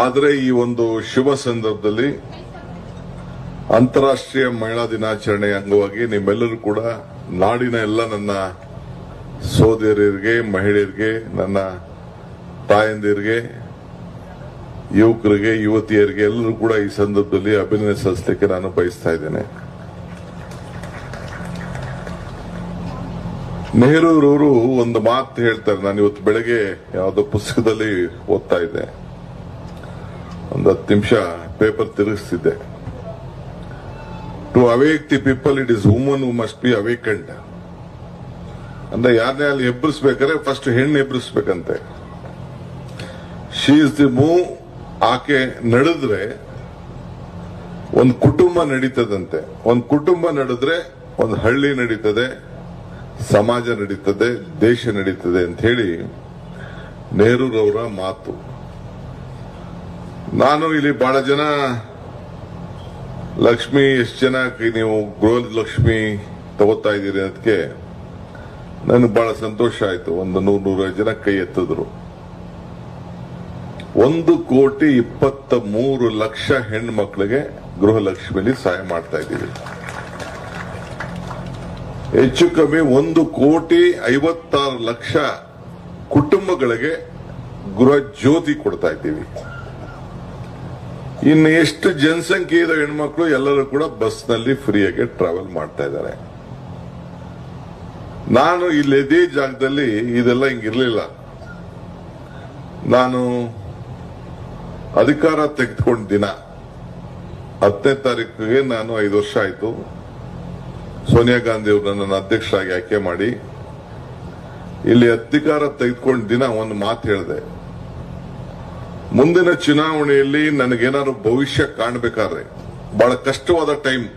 ಆದರೆ ಈ ಒಂದು ಶುಭ ಸಂದರ್ಭದಲ್ಲಿ ಅಂತಾರಾಷ್ಟ್ರೀಯ ಮಹಿಳಾ ದಿನಾಚರಣೆ ಅಂಗವಾಗಿ ನಿಮ್ಮೆಲ್ಲರೂ ಕೂಡ ನಾಡಿನ ಎಲ್ಲ ನನ್ನ ಸೋದರಿಯರಿಗೆ, ಮಹಿಳೆಯರಿಗೆ, ನನ್ನ ತಾಯಂದಿರಿಗೆ, ಯುವಕರಿಗೆ, ಯುವತಿಯರಿಗೆ ಎಲ್ಲರೂ ಕೂಡ ಈ ಸಂದರ್ಭದಲ್ಲಿ ಅಭಿನಂದನೆ ಸಲ್ಲಿಸಲಿಕ್ಕೆ ನಾನು ಬಯಸ್ತಾ ಇದ್ದೇನೆ. ನೆಹರೂರವರು ಒಂದು ಮಾತು ಹೇಳ್ತಾರೆ. ನಾನು ಇವತ್ತು ಬೆಳಗ್ಗೆ ಯಾವುದೋ ಪುಸ್ತಕದಲ್ಲಿ ಓದ್ತಾ ಇದ್ದೆ. ಒಂದು ಹತ್ತು ನಿಮಿಷ paper ತಿರುಗಿಸ್ತಿದ್ದೆ. To awake the people it is woman who must be awakened ಅಂದ್ರೆ ಯಾರನ್ನೇ ಅಲ್ಲಿ ಎಬ್ಬರಿಸ್ಬೇಕಾದ್ರೆ ಫಸ್ಟ್ ಹೆಣ್ಣು ಎಬ್ಬರಿಸ್ಬೇಕಂತೆ ಶಿ ಇಸ್ ದಿ ಮೂ ಆಕೆ ನಡೆದ್ರೆ ಒಂದು ಕುಟುಂಬ ನಡೀತದಂತೆ. ಒಂದು ಕುಟುಂಬ ನಡೆದ್ರೆ ಒಂದು ಹಳ್ಳಿ ನಡೀತದೆ, ಸಮಾಜ ನಡೀತದೆ, ದೇಶ ನಡೀತದೆ ಅಂತ ಹೇಳಿ ನೆಹರೂರವರ ಮಾತು. ನಾನು ಇಲ್ಲಿ ಬಹಳ ಜನ ಲಕ್ಷ್ಮಿ, ಎಷ್ಟು ಜನ ನೀವು ಗೃಹ ಲಕ್ಷ್ಮಿ ತಗೋತಾ ಇದ್ದೀರಿ ಅದಕ್ಕೆ ನನಗೆ ಬಹಳ ಸಂತೋಷ ಆಯ್ತು. ಒಂದು ನೂರು ನೂರೈದು ಜನ ಕೈ ಎತ್ತಿದ್ರು. ಒಂದು ಕೋಟಿ ಇಪ್ಪತ್ತ ಮೂರು ಲಕ್ಷ ಹೆಣ್ಣು ಮಕ್ಕಳಿಗೆ ಗೃಹಲಕ್ಷ್ಮಿಲಿ ಸಹಾಯ ಮಾಡ್ತಾ ಇದ್ದೀವಿ. ಹೆಚ್ಚು ಕಮ್ಮಿ ಒಂದು ಕೋಟಿ ಐವತ್ತಾರು ಲಕ್ಷ ಕುಟುಂಬಗಳಿಗೆ ಗೃಹ ಜ್ಯೋತಿ ಕೊಡ್ತಾ ಇದ್ದೀವಿ. ಇನ್ನು ಎಷ್ಟು ಜನಸಂಖ್ಯೆ ಇರೋ ಹೆಣ್ಮಕ್ಳು, ಎಲ್ಲರೂ ಕೂಡ ಬಸ್ನಲ್ಲಿ ಫ್ರೀಯಾಗಿ ಟ್ರಾವೆಲ್ ಮಾಡ್ತಾ ಇದ್ದಾರೆ. ನಾನು ಇಲ್ಲಿ ಇದೇ ಜಾಗದಲ್ಲಿ ಇದೆಲ್ಲ ಹಿಂಗಿರ್ಲಿಲ್ಲ. ನಾನು ಅಧಿಕಾರ ತೆಗೆದುಕೊಂಡ ದಿನ, ಹತ್ತನೇ ತಾರೀಕಿಗೆ ನಾನು ಐದು ವರ್ಷ ಆಯ್ತು. ಸೋನಿಯಾ ಗಾಂಧಿ ಅವರು ನನ್ನ ಅಧ್ಯಕ್ಷರಾಗಿ ಆಯ್ಕೆ ಮಾಡಿ, ಇಲ್ಲಿ ಅಧಿಕಾರ ತೆಗೆದುಕೊಂಡ ದಿನ ಒಂದು ಮಾತು ಹೇಳಿದೆ. ಮುಂದಿನ ಚುನಾವಣೆಯಲ್ಲಿ ನನಗೇನಾದ್ರು ಭವಿಷ್ಯ ಕಾಣಬೇಕಾದ್ರೆ ಬಹಳ ಕಷ್ಟವಾದ ಟೈಮ್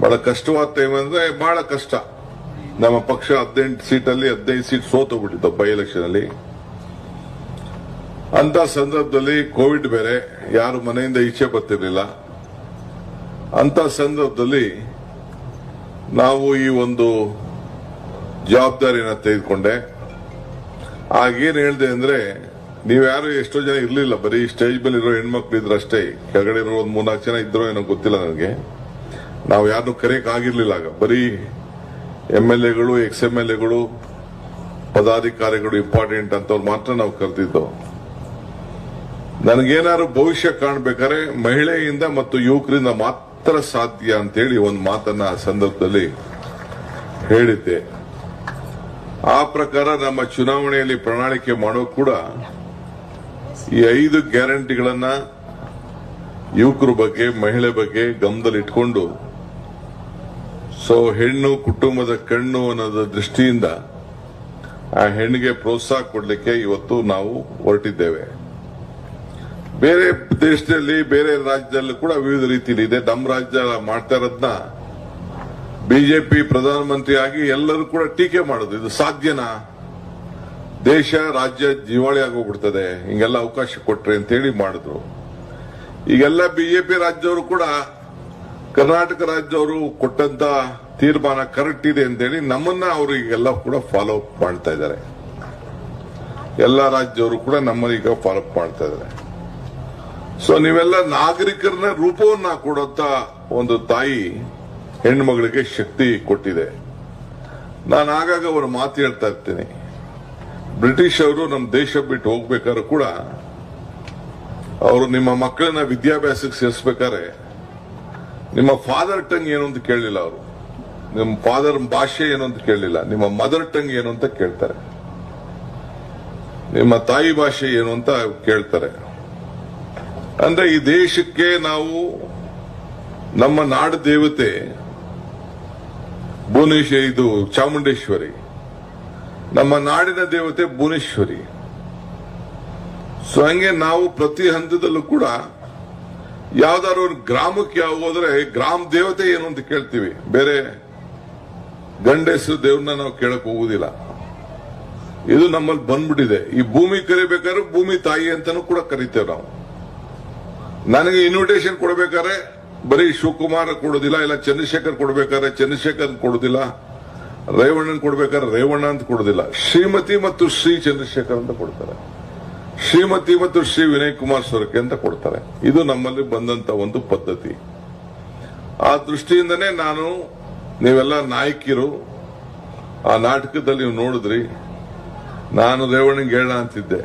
ಬಹಳ ಕಷ್ಟವಾದ ಟೈಮ್ ಅಂದ್ರೆ ಬಹಳ ಕಷ್ಟ. ನಮ್ಮ ಪಕ್ಷ ಹದಿನೆಂಟು ಸೀಟಲ್ಲಿ ಹದಿನೈದು ಸೀಟ್ ಸೋತೋಗ್ಬಿಟ್ಟಿತ್ತು ಬೈ ಎಲೆಕ್ಷನ್ ಅಲ್ಲಿ. ಅಂತ ಸಂದರ್ಭದಲ್ಲಿ ಕೋವಿಡ್ ಬೇರೆ, ಯಾರು ಮನೆಯಿಂದ ಈಚೆ ಬರ್ತಿರ್ಲಿಲ್ಲ. ಅಂತ ಸಂದರ್ಭದಲ್ಲಿ ನಾವು ಈ ಒಂದು ಜವಾಬ್ದಾರಿಯನ್ನು ತೆಗೆದುಕೊಂಡೆ. ಆಗೇನು ಹೇಳಿದೆ ಅಂದ್ರೆ ನೀವ್ಯಾರು ಎಷ್ಟೋ ಜನ ಇರ್ಲಿಲ್ಲ, ಬರೀ ಸ್ಟೇಜ್ ಮೇಲೆ ಇರೋ ಹೆಣ್ಮಕ್ಳು ಇದ್ರು ಅಷ್ಟೇ. ಕೆಳಗಡೆ ಇರೋ ಒಂದ್ ಮೂರ್ನಾಲ್ಕು ಜನ ಇದ್ರೋ ಏನೋ ಗೊತ್ತಿಲ್ಲ ನನಗೆ. ನಾವು ಯಾರನ್ನು ಕರೆಯಕ್ ಆಗಿರ್ಲಿಲ್ಲ ಆಗ. ಬರೀ ಎಂ ಎಲ್ ಎಗಳು ಎಕ್ಸ್ ಎಂ ಎಲ್ ಎಗಳು ಪದಾಧಿಕಾರಿಗಳು ಇಂಪಾರ್ಟೆಂಟ್ ಅಂತವ್ರು ಮಾತ್ರ ನಾವು ಕರೆದಿದ್ದು. ನನಗೇನಾದ್ರು ಭವಿಷ್ಯ ಕಾಣ್ಬೇಕಾದ್ರೆ ಮಹಿಳೆಯಿಂದ ಮತ್ತು ಯುವಕರಿಂದ ಮಾತ್ರ ಸಾಧ್ಯ ಅಂತೇಳಿ ಒಂದು ಮಾತನ್ನ ಆ ಸಂದರ್ಭದಲ್ಲಿ ಹೇಳಿದ್ದೆ. ಆ ಪ್ರಕಾರ ನಮ್ಮ ಚುನಾವಣೆಯಲ್ಲಿ ಪ್ರಣಾಳಿಕೆ ಮಾಡೋ ಕೂಡ ಈ ಐದು ಗ್ಯಾರಂಟಿಗಳನ್ನ ಯುವಕರ ಬಗ್ಗೆ, ಮಹಿಳೆ ಬಗ್ಗೆ ಗಮನದಲ್ಲಿಟ್ಕೊಂಡು ಸೊ ಹೆಣ್ಣು ಕುಟುಂಬದ ಕಣ್ಣು ಅನ್ನೋದ ದೃಷ್ಟಿಯಿಂದ ಆ ಹೆಣ್ಣಿಗೆ ಪ್ರೋತ್ಸಾಹ ಕೊಡಲಿಕ್ಕೆ ಇವತ್ತು ನಾವು ಹೊರಟಿದ್ದೇವೆ. ಬೇರೆ ದೇಶದಲ್ಲಿ, ಬೇರೆ ರಾಜ್ಯದಲ್ಲಿ ಕೂಡ ವಿವಿಧ ರೀತಿಯಲ್ಲಿ ಇದೆ. ನಮ್ಮ ರಾಜ್ಯ ಮಾಡ್ತಾ ಇರೋದನ್ನ ಬಿಜೆಪಿ ಪ್ರಧಾನಮಂತ್ರಿ ಆಗಿ ಎಲ್ಲರೂ ಕೂಡ ಟೀಕೆ ಮಾಡೋದು. ಇದು ಸಾಧ್ಯನಾ? ದೇಶ, ರಾಜ್ಯ ದಿವಾಳಿ ಆಗೋಗ್ಬಿಡ್ತದೆ. ಹಿಂಗೆಲ್ಲ ಅವಕಾಶ ಕೊಟ್ರೆ ಅಂತೇಳಿ ಮಾಡಿದ್ರು. ಈಗೆಲ್ಲ ಬಿಜೆಪಿ ರಾಜ್ಯವರು ಕೂಡ ಕರ್ನಾಟಕ ರಾಜ್ಯವರು ಕೊಟ್ಟಂತ ತೀರ್ಮಾನ ಕರೆಕ್ಟ್ ಇದೆ ಅಂತೇಳಿ ನಮ್ಮನ್ನ ಅವರು ಈಗೆಲ್ಲ ಕೂಡ ಫಾಲೋ ಅಪ್ ಮಾಡ್ತಾ ಇದ್ದಾರೆ. ಎಲ್ಲ ರಾಜ್ಯವರು ಕೂಡ ನಮ್ಮನ್ನ ಈಗ ಫಾಲೋ ಅಪ್ ಮಾಡ್ತಾ ಇದ್ದಾರೆ. ಸೊ ನೀವೆಲ್ಲ ನಾಗರಿಕರನ್ನ ರೂಪವನ್ನ ಕೊಡುವಂತ ಒಂದು ತಾಯಿ ಹೆಣ್ಮಗಳಿಗೆ ಶಕ್ತಿ ಕೊಟ್ಟಿದೆ. ನಾನು ಆಗಾಗ ಅವರು ಮಾತು ಹೇಳ್ತಾ ಇರ್ತೀನಿ. ಬ್ರಿಟಿಷ್ ಅವರು ನಮ್ಮ ದೇಶ ಬಿಟ್ಟು ಹೋಗ್ಬೇಕಾದ್ರೂ ಕೂಡ ಅವರು ನಿಮ್ಮ ಮಕ್ಕಳನ್ನ ವಿದ್ಯಾಭ್ಯಾಸಕ್ಕೆ ಸೇರಿಸ್ಬೇಕಾದ್ರೆ ನಿಮ್ಮ ಫಾದರ್ ಟಂಗ್ ಏನು ಅಂತ ಕೇಳಲಿಲ್ಲ ಅವರು. ನಿಮ್ಮ ಫಾದರ್ ಭಾಷೆ ಏನು ಅಂತ ಕೇಳಲಿಲ್ಲ. ನಿಮ್ಮ ಮದರ್ ಟಂಗ್ ಏನು ಅಂತ ಕೇಳ್ತಾರೆ. ನಿಮ್ಮ ತಾಯಿ ಭಾಷೆ ಏನು ಅಂತ ಕೇಳ್ತಾರೆ. ಅಂದ್ರೆ ಈ ದೇಶಕ್ಕೆ ನಾವು ನಮ್ಮ ನಾಡ ದೇವತೆ ಭುವನೇಶ್ವರಿ ಇದು ಚಾಮುಂಡೇಶ್ವರಿ. ನಮ್ಮ ನಾಡಿನ ದೇವತೆ ಭುವನೇಶ್ವರಿ. ಸೊ ಹಂಗೆ ನಾವು ಪ್ರತಿ ಹಂತದಲ್ಲೂ ಕೂಡ ಯಾವ್ದಾದ್ರು ಗ್ರಾಮಕ್ಕೆ ಹೋದ್ರೆ ಗ್ರಾಮ ದೇವತೆ ಏನು ಅಂತ ಕೇಳ್ತೀವಿ. ಬೇರೆ ಗಂಡೆಸು ದೇವ್ರನ್ನ ನಾವು ಕೇಳಕ್ ಹೋಗುದಿಲ್ಲ. ಇದು ನಮ್ಮಲ್ಲಿ ಬಂದ್ಬಿಟ್ಟಿದೆ. ಈ ಭೂಮಿ ಕರಿಬೇಕಾದ್ರೆ ಭೂಮಿ ತಾಯಿ ಅಂತಾನೂ ಕೂಡ ಕರಿತೇವೆ ನಾವು. ನನಗೆ ಇನ್ವಿಟೇಷನ್ ಕೊಡ್ಬೇಕಾದ್ರೆ ಬರೀ ಶಿವಕುಮಾರ್ ಕೊಡೋದಿಲ್ಲ, ಇಲ್ಲ ಚಂದ್ರಶೇಖರ್ ಕೊಡ್ಬೇಕಾದ್ರೆ ಚಂದ್ರಶೇಖರ್ ಕೊಡೋದಿಲ್ಲ. ರೇವಣ್ಣನ್ ಕೊಡ್ಬೇಕಾದ್ರೆ ರೇವಣ್ಣ ಅಂತ ಕೊಡೋದಿಲ್ಲ. ಶ್ರೀಮತಿ ಮತ್ತು ಶ್ರೀ ಚಂದ್ರಶೇಖರ್ ಅಂತ ಕೊಡ್ತಾರೆ. ಶ್ರೀಮತಿ ಮತ್ತು ಶ್ರೀ ವಿನಯ್ ಕುಮಾರ್ ಸೊರಕೆ ಅಂತ ಕೊಡ್ತಾರೆ. ಇದು ನಮ್ಮಲ್ಲಿ ಬಂದಂತ ಒಂದು ಪದ್ಧತಿ. ಆ ದೃಷ್ಟಿಯಿಂದನೇ ನಾನು ನೀವೆಲ್ಲ ನಾಯಕಿರು, ಆ ನಾಟಕದಲ್ಲಿ ನೀವು ನೋಡಿದ್ರಿ. ನಾನು ರೇವಣ್ಣಗೆ ಹೇಳ ಅಂತಿದ್ದೆ.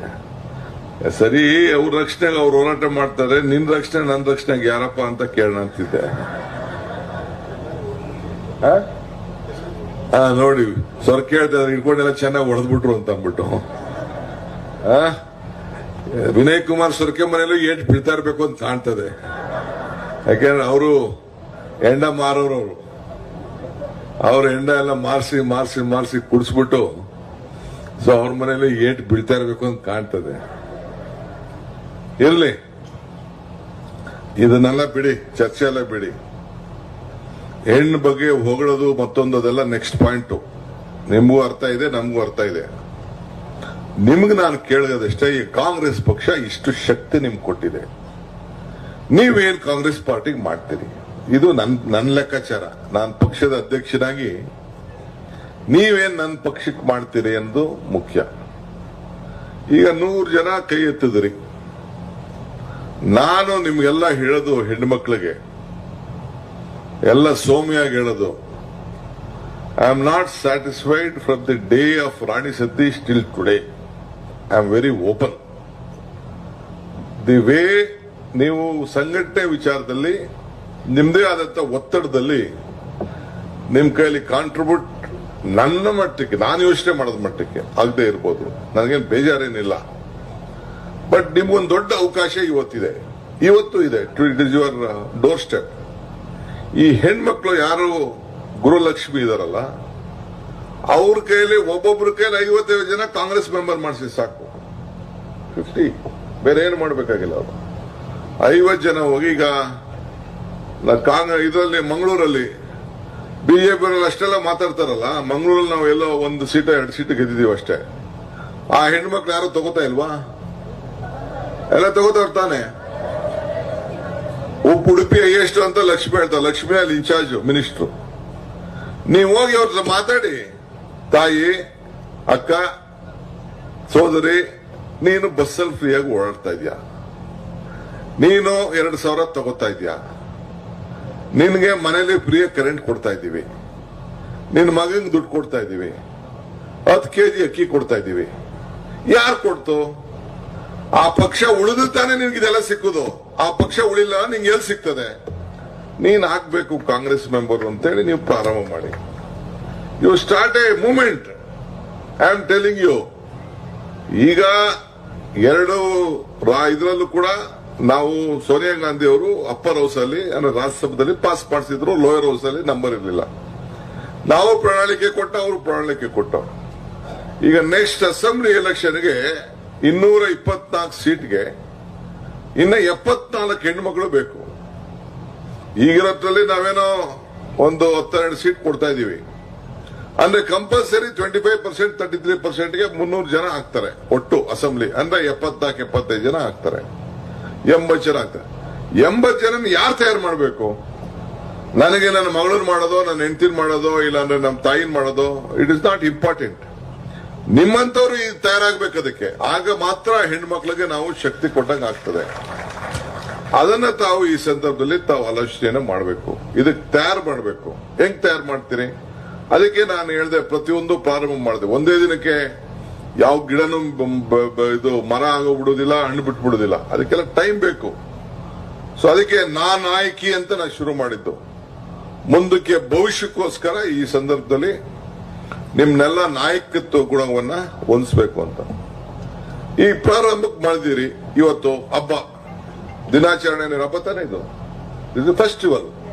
ಸರಿ, ಅವ್ರ ರಕ್ಷಣೆಗೆ ಅವ್ರು ಹೋರಾಟ ಮಾಡ್ತಾರೆ, ನಿನ್ ರಕ್ಷಣೆ ನನ್ನ ರಕ್ಷಣೆಗೆ ಯಾರಪ್ಪ ಅಂತ ಕೇಳೋಣ ಅಂತಿದ್ದೆ. ನೋಡಿ ಸ್ವರ್ ಹೇಳ್ತಾರೆ ಇಟ್ಕೊಂಡೆಲ್ಲ ಚೆನ್ನಾಗಿ ಹೊಡೆದ್ಬಿಟ್ರು ಅಂತ ಅಂದ್ಬಿಟ್ಟು? ವಿನಯ್ ಕುಮಾರ್ ಸ್ವರ್ಕೆ ಮನೆಯಲ್ಲೂ ಏಟ್ ಬೀಳ್ತಾ ಇರ್ಬೇಕು ಅಂತ ಕಾಣ್ತದೆ. ಯಾಕೆಂದ್ರೆ ಅವರು ಎಂಡ ಮಾರೋರು ಅವರು. ಅವ್ರ ಎಂಡ ಎಲ್ಲ ಮಾರ್ಸಿ ಮಾರ್ಸಿ ಮಾರ್ಸಿ ಕುಡಿಸ್ಬಿಟ್ಟು ಸೊ ಅವ್ರ ಮನೇಲಿ ಏಟ್ ಬೀಳ್ತಾ ಇರ್ಬೇಕು ಅಂತ ಕಾಣ್ತದೆ. ಇರ್ಲಿ. ಇದನ್ನೆಲ್ಲ ಬಿಡಿ ಚರ್ಚೆ ಎಲ್ಲ ಬಿಡಿ. ಹೆಣ್ಣು ಬಗ್ಗೆ ಹೊಗಳೋದು ಮತ್ತೊಂದು ಅದೆಲ್ಲ ನೆಕ್ಸ್ಟ್ ಪಾಯಿಂಟ್ ನಿಮಗೂ ಅರ್ಥ ಇದೆ, ನಮಗೂ ಅರ್ಥ ಇದೆ. ನಿಮ್ಗೆ ನಾನು ಕೇಳೋದಷ್ಟೇ ಈ ಕಾಂಗ್ರೆಸ್ ಪಕ್ಷ ಇಷ್ಟು ಶಕ್ತಿ ನಿಮ್ಗೆ ಕೊಟ್ಟಿದೆ. ನೀವೇನು ಕಾಂಗ್ರೆಸ್ ಪಾರ್ಟಿಗೆ ಮಾಡ್ತೀರಿ? ಇದು ನನ್ ನನ್ನ ಲೆಕ್ಕಾಚಾರ. ನಾನು ಪಕ್ಷದ ಅಧ್ಯಕ್ಷನಾಗಿ ನೀವೇನ್ ನನ್ನ ಪಕ್ಷಕ್ಕೆ ಮಾಡ್ತೀರಿ ಎಂದು ಮುಖ್ಯ. ಈಗ ನೂರು ಜನ ಕೈ ಎತ್ತಿದ್ರಿ. ನಾನು ನಿಮ್ಗೆಲ್ಲ ಹೇಳೋದು ಹೆಣ್ಮಕ್ಳಿಗೆ ಎಲ್ಲ ಸೌಮ್ಯಾಗಿ ಹೇಳೋದು. I am not satisfied from the day of Rani Satish till today I am very open the way ನೀವು ಸಂಘಟನೆ ವಿಚಾರದಲ್ಲಿ ನಿಮ್ಮದೇ ಆದಂತ ಒತ್ತಡದಲ್ಲಿ, ನಿಮ್ ಕೈಯಲ್ಲಿ ಕಾಂಟ್ರಿಬ್ಯೂಟ್ ನನ್ನ ಮಟ್ಟಕ್ಕೆ, ನಾನು ಯೋಚನೆ ಮಾಡೋದ್ ಮಟ್ಟಕ್ಕೆ ಆಗದೆ ಇರ್ಬೋದು. ನನಗೇನು ಬೇಜಾರೇನಿಲ್ಲ. ಬಟ್ ನಿಮ್ಗೊಂದು ದೊಡ್ಡ ಅವಕಾಶ ಇವತ್ತಿದೆ. ಇವತ್ತು ಇದೆ. It is your doorstep ಈ ಹೆಣ್ಮಕ್ಳು ಯಾರು ಗುರುಲಕ್ಷ್ಮಿ ಇದಾರಲ್ಲ, ಅವ್ರ ಕೈಲಿ ಒಬ್ಬೊಬ್ರ ಕೈಲಿ ಐವತ್ತೈದು ಜನ ಕಾಂಗ್ರೆಸ್ ಮೆಂಬರ್ ಮಾಡಿಸಿ ಸಾಕು. ಫಿಫ್ಟಿ ಬೇರೆ ಏನು ಮಾಡಬೇಕಾಗಿಲ್ಲ ಅವರು. ಐವತ್ತು ಜನ ಹೋಗಿ ಈಗ ಕಾಂಗ್ರೆಸ್ ಇದರಲ್ಲಿ ಮಂಗಳೂರಲ್ಲಿ ಬಿಜೆಪಿ ಅಷ್ಟೆಲ್ಲ ಮಾತಾಡ್ತಾರಲ್ಲ, ಮಂಗಳೂರಲ್ಲಿ ನಾವು ಎಲ್ಲೋ ಒಂದು ಸೀಟ, ಎರಡು ಸೀಟ್ ಗೆದ್ದಿದೀವಿ ಅಷ್ಟೇ. ಆ ಹೆಣ್ಮಕ್ಳು ಯಾರು ತಗೋತಾ ಇಲ್ವಾ? ಎಲ್ಲ ತಗೋತಾರ ತಾನೆ ಉಡುಪಿ ಎಷ್ಟು ಅಂತ ಲಕ್ಷ್ಮಿ ಹೇಳ್ತಾರೆ ಲಕ್ಷ್ಮಿ ಅಲ್ಲಿ ಇನ್ಚಾರ್ಜ್, ಮಿನಿಸ್ಟ್ರು. ನೀವು ಹೋಗಿ ಅವ್ರ ಮಾತಾಡಿ. ತಾಯಿ, ಅಕ್ಕ, ಸೋದರಿ, ನೀನು ಬಸ್ಸಲ್ಲಿ ಫ್ರೀಯಾಗಿ ಓಡಾಡ್ತಾ ಇದೀಯ? ನೀನು ಎರಡು ಸಾವಿರ ತಗೋತಾ ಇದೀಯ? ನಿನಗೆ ಮನೇಲಿ ಫ್ರೀಯಾಗಿ ಕರೆಂಟ್ ಕೊಡ್ತಾ ಇದ್ದೀವಿ. ನಿನ್ನ ಮಗಂಗೆ ದುಡ್ಡು ಕೊಡ್ತಾ ಇದ್ದೀವಿ. ಹತ್ತು ಕೆಜಿ ಅಕ್ಕಿ ಕೊಡ್ತಾ ಇದ್ದೀವಿ. ಯಾರು ಕೊಡ್ತು? ಆ ಪಕ್ಷ ಉಳಿದು ತಾನೇ ನಿನ್ಗೆ ಇದೆಲ್ಲ ಸಿಕ್ಕುದು. ಆ ಪಕ್ಷ ಉಳಿಲ್ಲ, ನಿಂಗೆ ಎಲ್ಲಿ ಸಿಗ್ತದೆ? ನೀನ್ ಹಾಕ್ಬೇಕು ಕಾಂಗ್ರೆಸ್ ಮೆಂಬರ್ ಅಂತೇಳಿ ನೀವು ಪ್ರಾರಂಭ ಮಾಡಿ. You start a movement I am telling you ಈಗ ಎರಡು ಇದ್ರಲ್ಲೂ ಕೂಡ ನಾವು ಸೋನಿಯಾ ಗಾಂಧಿ ಅವರು ಅಪ್ಪರ್ ಹೌಸ್ ಅಲ್ಲಿ, ಅಂದ್ರೆ ರಾಜ್ಯಸಭೆಯಲ್ಲಿ ಪಾಸ್ ಮಾಡಿಸಿದ್ರು ಲೋಯರ್ ಹೌಸ್ ಅಲ್ಲಿ ನಂಬರ್ ಇರಲಿಲ್ಲ. ನಾವು ಪ್ರಣಾಳಿಕೆ ಕೊಟ್ಟ, ಅವರು ಪ್ರಣಾಳಿಕೆ ಕೊಟ್ಟ ಈಗ ನೆಕ್ಸ್ಟ್ ಅಸೆಂಬ್ಲಿ ಎಲೆಕ್ಷನ್ಗೆ ಇನ್ನೂರ ಇಪ್ಪತ್ನಾಲ್ಕು ಸೀಟ್ಗೆ ಇನ್ನ ಎಪ್ಪತ್ನಾಲ್ಕು ಹೆಣ್ಮಕ್ಳು ಬೇಕು. ಈಗಿರೋದ್ರಲ್ಲಿ ನಾವೇನೋ ಒಂದು ಹತ್ತೆರಡು ಸೀಟ್ ಕೊಡ್ತಾ ಇದೀವಿ ಅಂದ್ರೆ compulsory twenty five percent thirty three ಪರ್ಸೆಂಟ್ಗೆ ಮುನ್ನೂರು ಜನ ಆಗ್ತಾರೆ. ಒಟ್ಟು ಅಸೆಂಬ್ಲಿ. ಅಂದ್ರೆ ಎಪ್ಪತ್ನಾಲ್ಕು, ಎಪ್ಪತ್ತೈದು ಜನ ಆಗ್ತಾರೆ. ಎಂಬತ್ತು ಜನ ಆಗ್ತಾರೆ. ಎಂಬತ್ತು ಜನ ಯಾರು ತಯಾರು ಮಾಡಬೇಕು? ನನಗೆ ನನ್ನ ಮಗಳನ್ನ ಮಾಡೋದು, ನನ್ನ ಹೆಂಡತಿನ ಮಾಡೋದು, ಇಲ್ಲಾಂದ್ರೆ ನಮ್ಮ ತಾಯಿನ ಮಾಡೋದು ಇಟ್ ಇಸ್ ನಾಟ್ ಇಂಪಾರ್ಟೆಂಟ್ ನಿಮ್ಮಂತವ್ರು ತಯಾರಾಗ್ಬೇಕು ಅದಕ್ಕೆ. ಆಗ ಮಾತ್ರ ಹೆಣ್ಮಕ್ಳಿಗೆ ನಾವು ಶಕ್ತಿ ಕೊಟ್ಟಂಗೆ ಆಗ್ತದೆ. ಅದನ್ನ ತಾವು ಈ ಸಂದರ್ಭದಲ್ಲಿ ತಾವು ಆಲೋಚನೆಯನ್ನು ಮಾಡಬೇಕು. ಇದಕ್ಕೆ ತಯಾರು ಮಾಡಬೇಕು. ಹೆಂಗ್ ತಯಾರು ಮಾಡ್ತೀರಿ? ಅದಕ್ಕೆ ನಾನು ಹೇಳಿದೆ, ಪ್ರತಿಯೊಂದು ಪ್ರಾರಂಭ ಮಾಡಿದೆ. ಒಂದೇ ದಿನಕ್ಕೆ ಯಾವ ಗಿಡನೂ ಇದು ಮರ ಆಗೋಗ್ಬಿಡುದಿಲ್ಲ ಹಣ್ಣು ಬಿಟ್ಬಿಡುದಿಲ್ಲ ಅದಕ್ಕೆಲ್ಲ ಟೈಮ್ ಬೇಕು. ಸೊ ಅದಕ್ಕೆ ನಾ ನಾಯಕಿ ಅಂತ ನಾನು ಶುರು ಮಾಡಿದ್ದು. ಮುಂದಕ್ಕೆ ಭವಿಷ್ಯಕ್ಕೋಸ್ಕರ ಈ ಸಂದರ್ಭದಲ್ಲಿ ನಿಮ್ನೆಲ್ಲ ನಾಯಕತ್ವ ಗುಣವನ್ನ ಹೊಂದಿಸ್ಬೇಕು ಅಂತ. ಈ ಪ್ರಾರಂಭಕ್ಕೆ ಮಾಡಿದಿರಿ ಇವತ್ತು ಹಬ್ಬ. ದಿನಾಚರಣೆ ಹಬ್ಬ ತಾನೇ ಇದು? ಇದು ಫೆಸ್ಟಿವಲ್